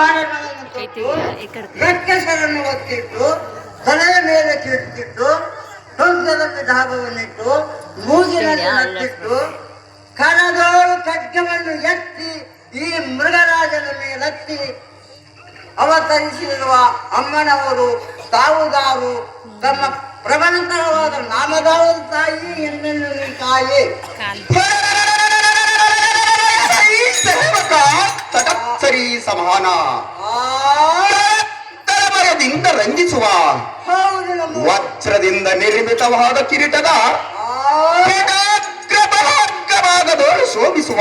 Bill ಬಾಣಗಳನ್ನು ತೊಟ್ಟು ರಕ್ಕಸರನ್ನು ಒತ್ತಿಟ್ಟು ತಲೆಯ ಮೇಲೆ ಕಿಟ್ಟಿಟ್ಟು ಟೊಂಕದ ಧಾಗವನ್ನಿಟ್ಟು ಮೂಗಿನಲ್ಲಿ ನಟ್ಟಿಟ್ಟು ಕರದೋಳು ಖಡ್ಗವನ್ನು ಎತ್ತಿ ಈ ಮೃಗರಾಜನ ಮೇಲತ್ತಿ ಅವತರಿಸಿರುವ ಅಮ್ಮನವರು ತಾವುದಾರು ತಮ್ಮ ಪ್ರಬಲತರವಾದ ನಾಮದಾವರ ತಾಯಿ ಎಂದೆಂದು ತಾಯಿ ತಟಪ್ಸರಿ ಸಮಾನ. ತಳಮರದಿಂದ ರಂಜಿಸುವ. ವಜ್ರದಿಂದ ನಿರ್ಮಿತವಾದ ಕಿರೀಟದ ಭಾಗದೋಳು ಶೋಭಿಸುವ.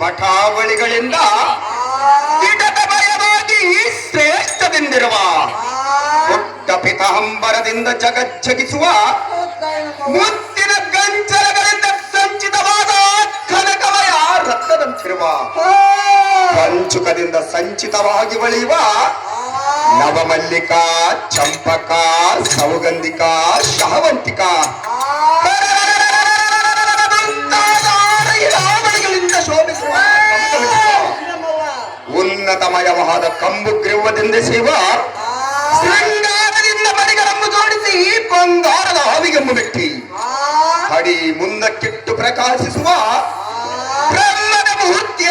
ಬಟಾವಳಿಗಳಿಂದ ಶ್ರೇಷ್ಠದಿಂದಿರುವ ಪುಟ್ಟ ಪಿತಾಂಬರದಿಂದ ಜಗಜ್ಜಗಿಸುವ ಕಂಚುಕದಿಂದ ಸಂಚಿತವಾಗಿ ಬಳಿಯುವ ನವಮಲ್ಲಿಕಾ, ಚಂಪಕ, ಸೌಗಂಧಿಕ, ಶಹವಂತಿಕ ಶೋಭಿಸುವ. ಉನ್ನತಮಯವಾದ ಕಂಬು ಗ್ರೀವದಿಂದ ಸೇವ ಶೃಂಗಾರದಿಂದ ಮಡಿಗಳನ್ನು ಜೋಡಿಸಿ ಬಂಗಾರದ ಹಾವಿಗೆಂಬು ವ್ಯಕ್ತಿ ಹಡಿ ಮುಂದಕ್ಕಿಟ್ಟು ಪ್ರಕಾಶಿಸುವ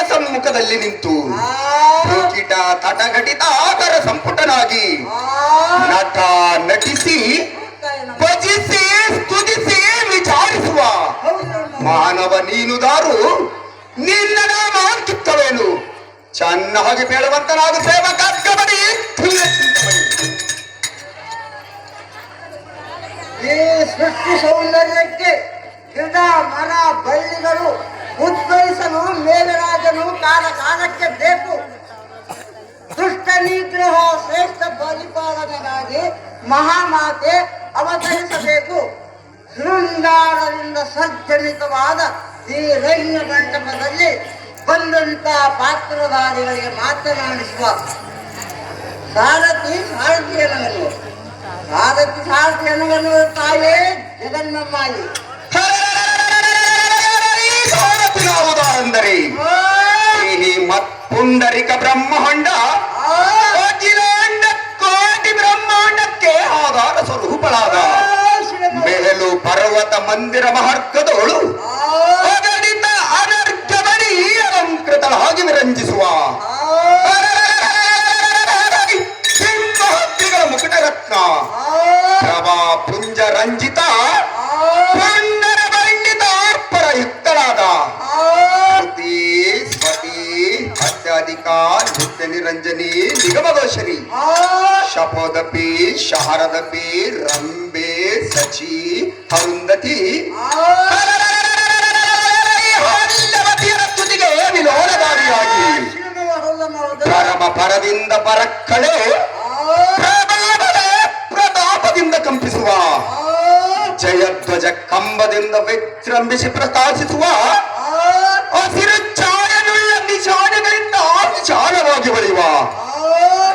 ಸಮ್ಮುಖದಲ್ಲಿ ನಿಂತು ಕಿಟ ತಟಘಟಿತ ಆಕರ ಸಂಪುಟನಾಗಿ ನಟ ನಟಿಸಿ ಭಜಿಸಿ ಸ್ತುತಿಸಿ ವಿಚಾರಿಸುವ ಮಾನವ ನೀನುದಾರು ನಿನ್ನ ನಾಮ ಕಿತ್ತವೇನು ಚೆನ್ನಾಗಿ ಬೇಡವಂತನಾದ ಸೇವಕ ಕಬಡಿ ಈ ಸೃಷ್ಟಿ ಸೌಂದರ್ಯಕ್ಕೆ ಗಿಡ ಮರ ಬಳ್ಳಿಗಳು ಉದ್ಭವಿಸಲು ಮೇಘರಾಜನು ಕಾಲ ಕಾಲಕ್ಕೆ ಬೇಕು. ದುಷ್ಟ ನಿಗ್ರಹ ಶ್ರೇಷ್ಠ ಪರಿಪಾಲನೆಗಾಗಿ ಮಹಾಮಾತೆ ಅವತರಿಸಬೇಕು. ಶೃಂಗಾರದಿಂದ ಸಜ್ಜನಿತವಾದ ಈ ರೈನ್ಯ ಮಂಟಪದಲ್ಲಿ ಬಂದಂತ ಪಾತ್ರಧಾರಿಗಳಿಗೆ ಮಾತನಾಡಿಸುವ ಸಾರಥಿ ಸಾರಥಿಯನಗನು ಸಾರಥಿ ಸಾರಥಿಯನಗನು ತಾಯೇ ಜಗನ್ನಮ್ಮಾಯಿ ಅಂದರೆ? ಈ ಬ್ರಹ್ಮಾಂಡ ಕೋಟಿ ಬ್ರಹ್ಮಾಂಡಕ್ಕೆ ಆಧಾರ ಸ್ವರೂಪಳಾದ ಮೇಲು ಪರ್ವತ ಮಂದಿರ ಮಹರ್ಕದೋಳು ಬರೀ ಅಲಂಕೃತ ಹಾಗೆ ವಿರಂಜಿಸುವ. ನಿರಂಜನಿ ನಿಗಮದೋಷರಿ. ಶಪೋದಪಿ ಶಹರದಪಿ ರಂಬೆ ಸಚಿ ಅರುಂಧತಿ. ವಿಲೋಲಧಾರಿಯಾಗಿ ಪರಮ ಪರದಿಂದ ಪರಕ್ಕಳೆ ಪ್ರತಾಪದಿಂದ ಕಂಪಿಸುವ ಜಯಧ್ವಜ ಕಂಬದಿಂದ ವಿಜೃಂಭಿಸಿ ಪ್ರಕಾಶಿಸುವ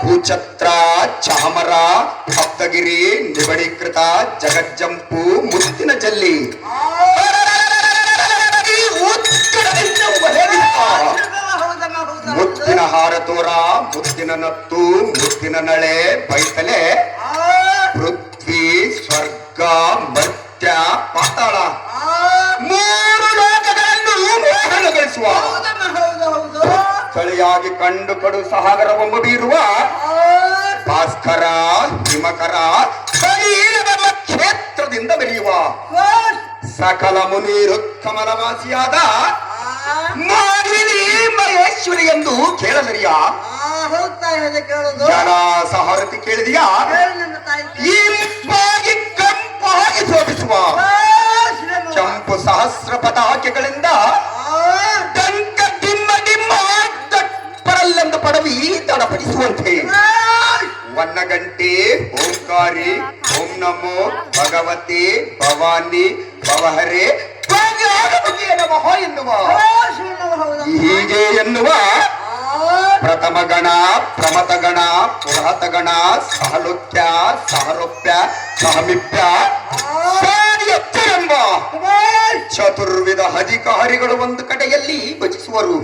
ಭೂಛತ್ರ ಚಾಮರ ಸಪ್ತಗಿರಿ ನಿಬಡೀಕೃತ ಜಗಜ್ಜಂಪು ಮುತ್ತಿನ ಜಲ್ಲಿ ಈ ಉತ್ಕಟದಿಂದ ಒಲೆಯುವ ಮುತ್ತಿನ ಹಾರ ತೋರ ಮುತ್ತಿನ ನತ್ತು ಮುತ್ತಿನ ನಳೆ ಬೈತಲೆ ಪೃಥ್ವಿ ಸ್ವರ್ಗ ಮರ್ತ್ಯ ಪಾತಾಳ ಮೂರು ಲೋಕಗಳನ್ನು ಮೋಹನಗೊಳಿಸುವ ಕಳಿಯಾಗಿ ಕಂಡು ಕಡು ಸಾಗರವೆಂಬ ಬೀರುವ ಭಾಸ್ಕರ ಹಿಮಕರ ಕ್ಷೇತ್ರದಿಂದ ಬೆಳೆಯುವ ಸಕಲ ಮುನೀರು ಕಮಲವಾಸಿಯಾದ ಮಾಲಿನಿ ಮಹೇಶ್ವರಿ ಎಂದು ಕೇಳಲರಿಯ ಜನ ಸಹರತಿ ಕೇಳಿದೆಯಾ? ಇಂಪಾಗಿ ಕಂಪಾಗಿ ಶೋಭಿಸುವ. ಕೆಂಪು ಸಹಸ್ರ ಪತಾಕೆಗಳಿಂದ ಓಂಕಾರಿ ಓಂ ನಮೋ ಭಗವತಿ ಭವಾನಿ ಭವಹರಿ. ಹೀಗೆ ಎನ್ನುವ ಪ್ರಥಮ ಗಣ ಪ್ರಮತ ಗಣ ಪುರಹತ ಗಣ ಸಹಲೋಕ್ಯ ಸಹರೊಪ್ಯ ಸಹಮಿಪ್ಯ ಎಂಬ ಚತುರ್ವಿಧ ಅಧಿಕಾರಿಗಳು ಒಂದು ಕಡೆಯಲ್ಲಿ ಭಜಿಸುವರು.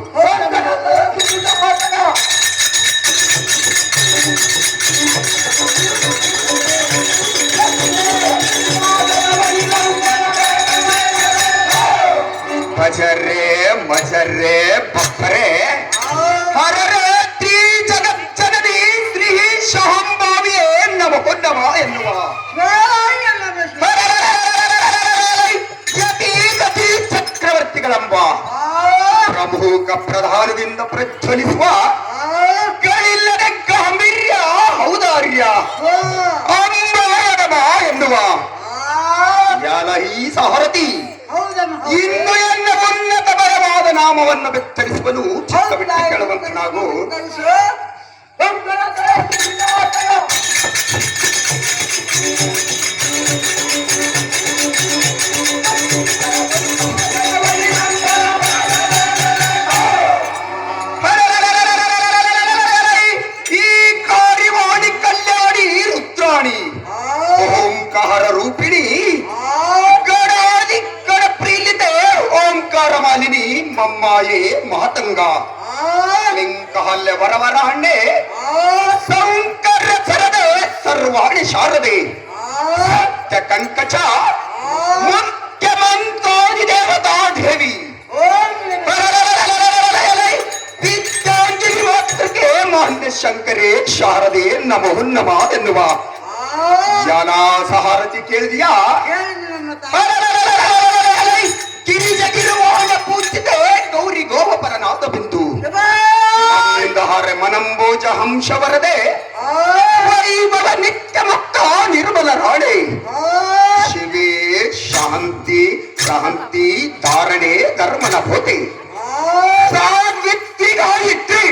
ಭಜರೆ ಮಜರೆ ಬಪ್ಪರೆ ಹರರೆ ತ್ರಿ ಜಗಜ್ಜನನಿ ಶ್ರೀ ಶಹಂಭಾವಿಯೇ ನಮೋ ನಮ ಎನ್ನುವ ಯತಿ ಗತಿ ಚಕ್ರವರ್ತಿಗಳೆಂಬ ಪ್ರಮುಖ ಪ್ರಧಾನದಿಂದ ಪ್ರಜ್ವಲಿಸುವ ನಾಮವನ್ನು ಬೆತ್ತರಿಸುವನು ಚಿಕ್ಕಬಿಟ್ಟಿ ಕೇಳುವಂತನಾಗು ಮಮ್ಮಾಯೇ ಮಾತಂಗ ಲಿಂಕಹಲ್ಲೆ ವರವರ ಹಣ್ಣೆ. ಸಂಕರ ಸರದೆ ಸರ್ವಾಣಿ ಶಾರದೆ. ಸತ್ಯ ಕಂಕಚ. ಮುಖ್ಯಮಂತ್ರಿ ದೇವತಾ ದೇವಿ ಮಾನ್ಯ ಶಂಕರೇ ಶಾರದೆ ನಮೋ ನಮ ಎನ್ನುವ ಜನ ಸಹಾರತಿ ಕೇಳಿದ್ಯಾ ಮನಂಬೋಜ ಹಂಶ ವರದೆ ವೈಭವ ನಿತ್ಯ ಮುಕ್ತ ನಿರ್ಮಲ ರಾಣೆ. ಶಿವೇ ಶಾಂತಿ ಶಾಂತಿ ಧಾರಣೆ, ಧರ್ಮನ ಭೋತೆ. ಸಾವಿತ್ರಿ ಗಾಯತ್ರಿ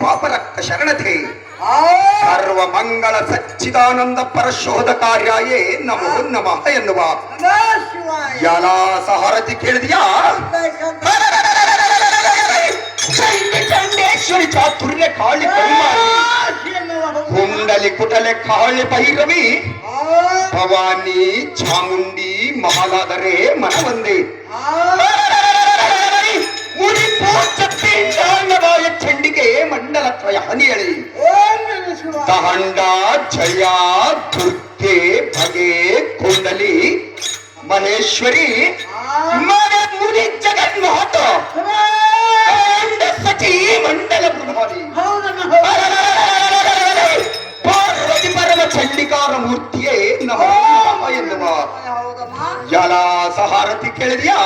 ಪಾಪರಕ್ತ ಶರಣತೆ ಸರ್ವ ಮಂಗಳ ಸಚ್ಚಿದಾನಂದ ಪರಶೋಧ ಕಾರ್ಯಾಯೇ ನಮೋ ನಮಃ ಎನ್ನುವ ಯಲಾ ಸಹರತಿ ಕೇಳಿದ್ಯಾ ಚಂಡೇಶ್ವರಿ ಚಾತುರ್ಯ ಕಾಳಿ ಕೈಮಾರಿ ಕುಂಡಲಿ ಕುಟಲೆ ಕಾಳಿ ಭೈರವಿ ಭವಾನಿ ಚಾಮುಂಡಿ ಮಹಾಲಾದರೆ ಮನವಂದೆ ಮುಡಿ ಪೂಜ ಪಿಂಡಾಂಡವಾಯ ಚಂಡಿಗೆ ಮಂಡಲ ತ್ರಯ ಹನಿಯಳಿ ದಹಂಡ ಜಯ ದುರ್ಗೆ ಭಗೆ ಕುಂಡಲಿ ಮಹೇಶ್ವರಿ ಮನ ಮುನಿ ಜಗನ್ಮಾತ ಅಂಡ ಸಚಿ ಮಂಡಲ ಪ್ರಭಾರಿ ಪಾರ್ವತಿ ಪರಮ ಚಂಡಿಕಾರ ಮೂರ್ತಿಯೇ ನಮೋ ನಮಃ ಎನ್ನುವ ಜಲ ಸಹಾರತಿ ಕೇಳಿದ್ಯಾ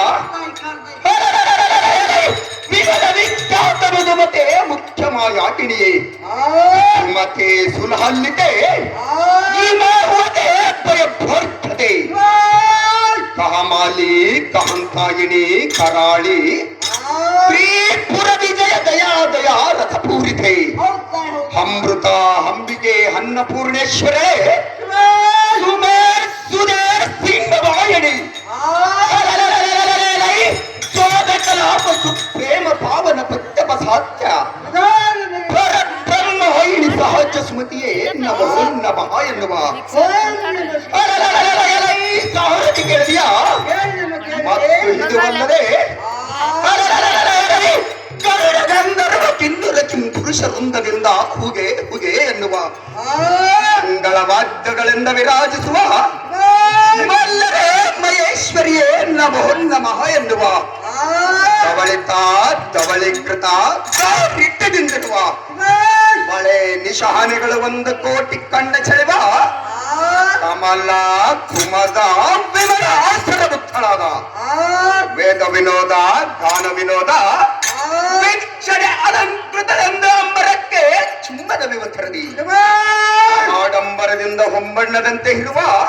ವಿಗತ ವಿಖ್ಯಾತ ಮಧುಮತೆ ಮುಖ್ಯ ಮಾಯಾಟಿಣಿಯೇ ಸುಮತೆ ಸುಲಹಲ್ಲಿತೆ ಇಮಾಹುತೆ ಭಯಭೋರ್ಥತೆ ಕಹಮಾಲಿ ಕಹಂತಾಯಿನಿ ಕರಾಳಿ ತ್ರಿಪುರ ವಿಜಯ ದಯಾ ದಯಾ ರಥ ಪೂರಿತೆ ಅಮೃತ ಅಂಬಿಕೆ ಅನ್ನಪೂರ್ಣೇಶ್ವರೇ. ಹುಗೆ ಎನ್ನುವ. ಮಂಗಳ ವಾದ್ಯಗಳಿಂದ ವಿರಾಜಿಸುವ. ಮಹೇಶ್ವರಿಯೇ ನಮೋ ನಮಃ ಎನ್ನುವ. ಧವಳಿತ ಧವಳೀಕೃತ ದಾರಿಟ್ಟದಿಂದಿರುವ ಮಳೆ ನಿಶಾನೆಗಳು ಒಂದು ಕೋಟಿ ಕಂಡ ಚಳಿವ. ಕಮಲ ಕುಮದ ವಿಮಲ ಸರ್ವತ್ತಳಾದ ವೇದ ವಿನೋದ ಗಾನ ವಿನೋದ ಆಡಂಬರದಿಂದ ಹೊಂಬಣ್ಣದಂತೆ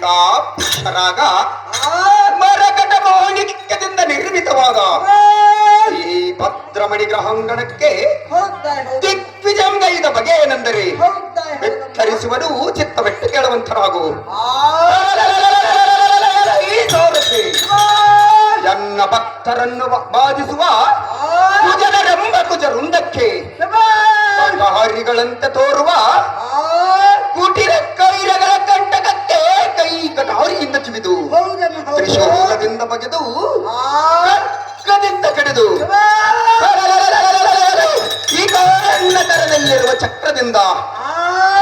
ಟಾಪ್ ರಾಗ ಮರಕಟ ಮೌಲಿಕ್ಯದಿಂದ ನಿರ್ಮಿತವಾದ ಈ ಭದ್ರಮಣಿ ಗ್ರಹಾಂಗಣಕ್ಕೆ ದಿಗ್ವಿಜಂಗೈದ ಬಗೆ ಏನೆಂದರೆ ಬೆತ್ತರಿಸುವರು ಚಿತ್ತವೆಟ್ಟು ಕೇಳುವಂತರಾಗು. ಎನ್ನ ಭಕ್ತರನ್ನು ಬಾಧಿಸುವ ಕುಜನರೆಂಬ ಕುಜ ರುಂದಕ್ಕೆ ಹರಿಗಳಂತೆ ತೋರುವ ಕುಟಿರ ಕೈರಗಳ ಕಂಟಕ ಕಟಾರಿಯಿಂದ ಚಿವಿದು ತ್ರಿಶೂಲದಿಂದ ಬಗೆದು ಖಡ್ಗದಿಂದ ಕಡಿದು. ಈ ಕಾರಣದಲ್ಲಿರುವ ಚಕ್ರದಿಂದ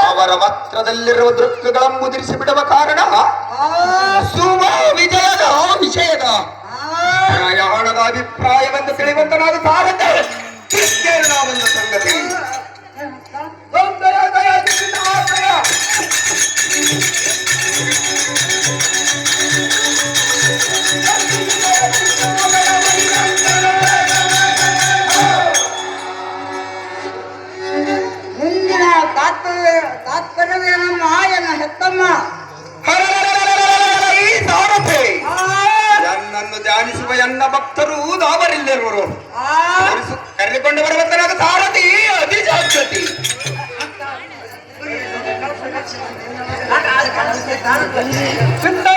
ಅವರ ವಸ್ತ್ರದಲ್ಲಿರುವ ದೃಕ್ಕಗಳನ್ನು ಮುದಿರಿಸಿ ಬಿಡುವ ಕಾರಣ ಸುಮ ವಿಜಯದ ವಿಷಯದ ಪ್ರಯಾಣದ ಅಭಿಪ್ರಾಯವೆಂದು ತಿಳಿವಂತನಾದ ಸಾರತೆ ಕೃಷ್ಣ ಒಂದು ಸಂಗತಿ சிந்தை